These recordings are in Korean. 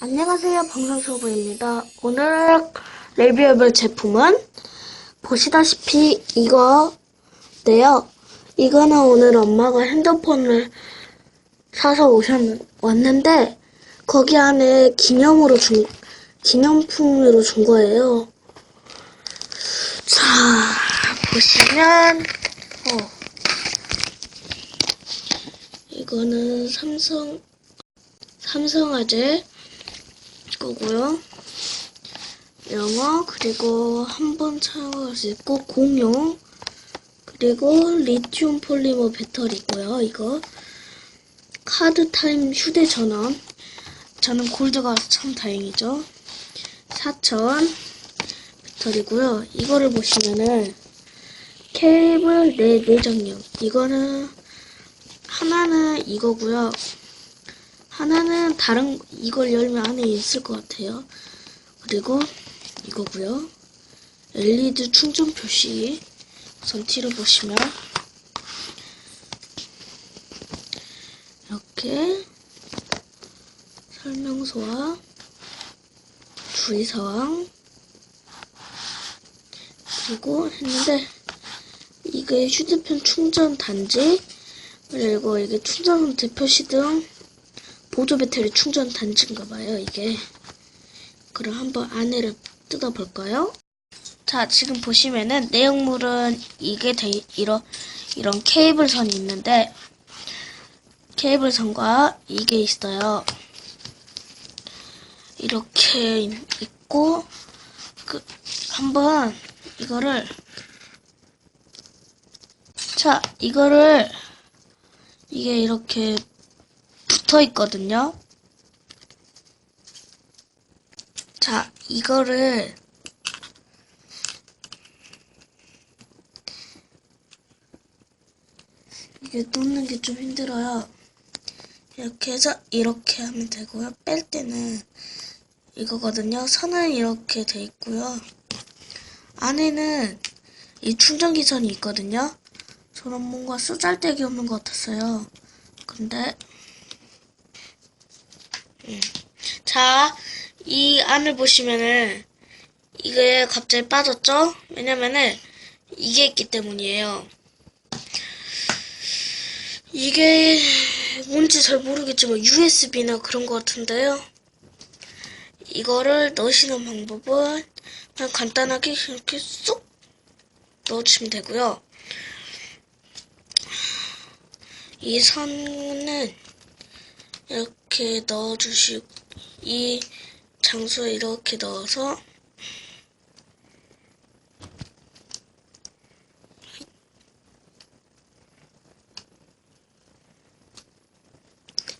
안녕하세요 방송소부입니다. 오늘 리뷰해볼 제품은 보시다시피 이거인데요. 이거는 오늘 엄마가 핸드폰을 사서 오셨 왔는데 거기 안에 기념으로 준 기념품으로 준 거예요. 자 보시면 어 이거는 삼성 삼성화재 거고요. 영어 그리고 한 번 사용할 수 있고 공용 그리고 리튬 폴리머 배터리고요. 이거 카드 타임 휴대 전원 저는 골드가 참 다행이죠. 4000 배터리고요. 이거를 보시면은 케이블 내 내장용 이거는 하나는 이거고요. 하나는 다른 이걸 열면 안에 있을 것 같아요. 그리고 이거고요. LED 충전 표시 선티를 보시면 이렇게 설명서와 주의사항 그리고 했는데 이게 휴대폰 충전 단지 그리고 이게 충전 상태 표시 등 보조 배터리 충전 단지인가 봐요, 이게. 그럼 한번 안에를 뜯어볼까요? 자, 지금 보시면은 내용물은 이게 돼, 이런, 이런 케이블선이 있는데, 케이블선과 이게 있어요. 이렇게 있고, 그, 한번 이거를, 자, 이거를, 이게 이렇게 붙어 있거든요. 자, 이거를 이게 놓는 게 좀 힘들어요. 이렇게 해서 이렇게 하면 되고요. 뺄 때는 이거거든요. 선은 이렇게 돼 있고요. 안에는 이 충전기 선이 있거든요. 저는 뭔가 쓰잘데기 없는 것 같았어요. 근데 자, 이 안을 보시면은 이게 갑자기 빠졌죠? 왜냐면은 이게 있기 때문이에요. 이게 뭔지 잘 모르겠지만 USB나 그런 것 같은데요. 이거를 넣으시는 방법은 그냥 간단하게 이렇게 쏙 넣어주시면 되고요. 이 선은 이렇게 넣어주시고 이 장소에 이렇게 넣어서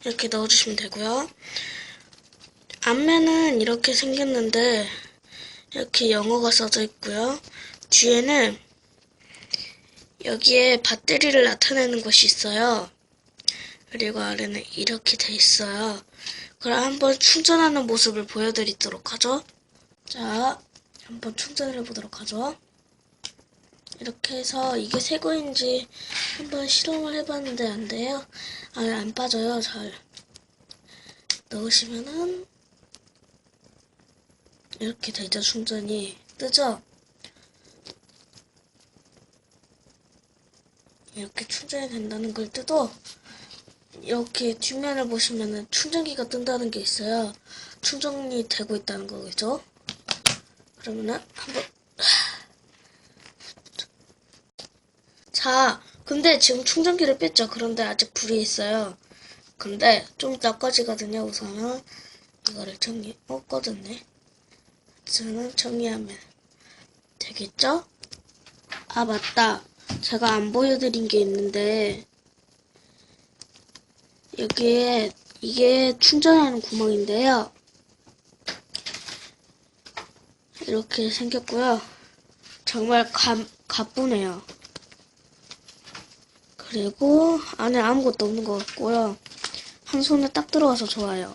이렇게 넣어주시면 되고요. 앞면은 이렇게 생겼는데 이렇게 영어가 써져 있고요. 뒤에는 여기에 배터리를 나타내는 것이 있어요. 그리고 아래는 이렇게 돼 있어요. 그럼 한번 충전하는 모습을 보여드리도록 하죠. 자, 한번 충전을 해보도록 하죠. 이렇게 해서 이게 새 거인지 한번 실험을 해봤는데 안 돼요. 아, 안 빠져요. 잘 넣으시면은 이렇게 되죠. 충전이 뜨죠. 이렇게 충전이 된다는 걸 뜨도 이렇게 뒷면을 보시면은 충전기가 뜬다는 게 있어요. 충전이 되고 있다는 거겠죠? 그러면은 한번 자, 근데 지금 충전기를 뺐죠. 그런데 아직 불이 있어요. 근데 좀 이따 꺼지거든요. 우선은 이거를 정리, 어 꺼졌네. 저는 정리하면 되겠죠? 아 맞다. 제가 안 보여드린 게 있는데 여기에 이게 충전하는 구멍인데요. 이렇게 생겼고요. 정말 가, 가쁘네요. 그리고 안에 아무것도 없는 것 같고요. 한 손에 딱 들어가서 좋아요.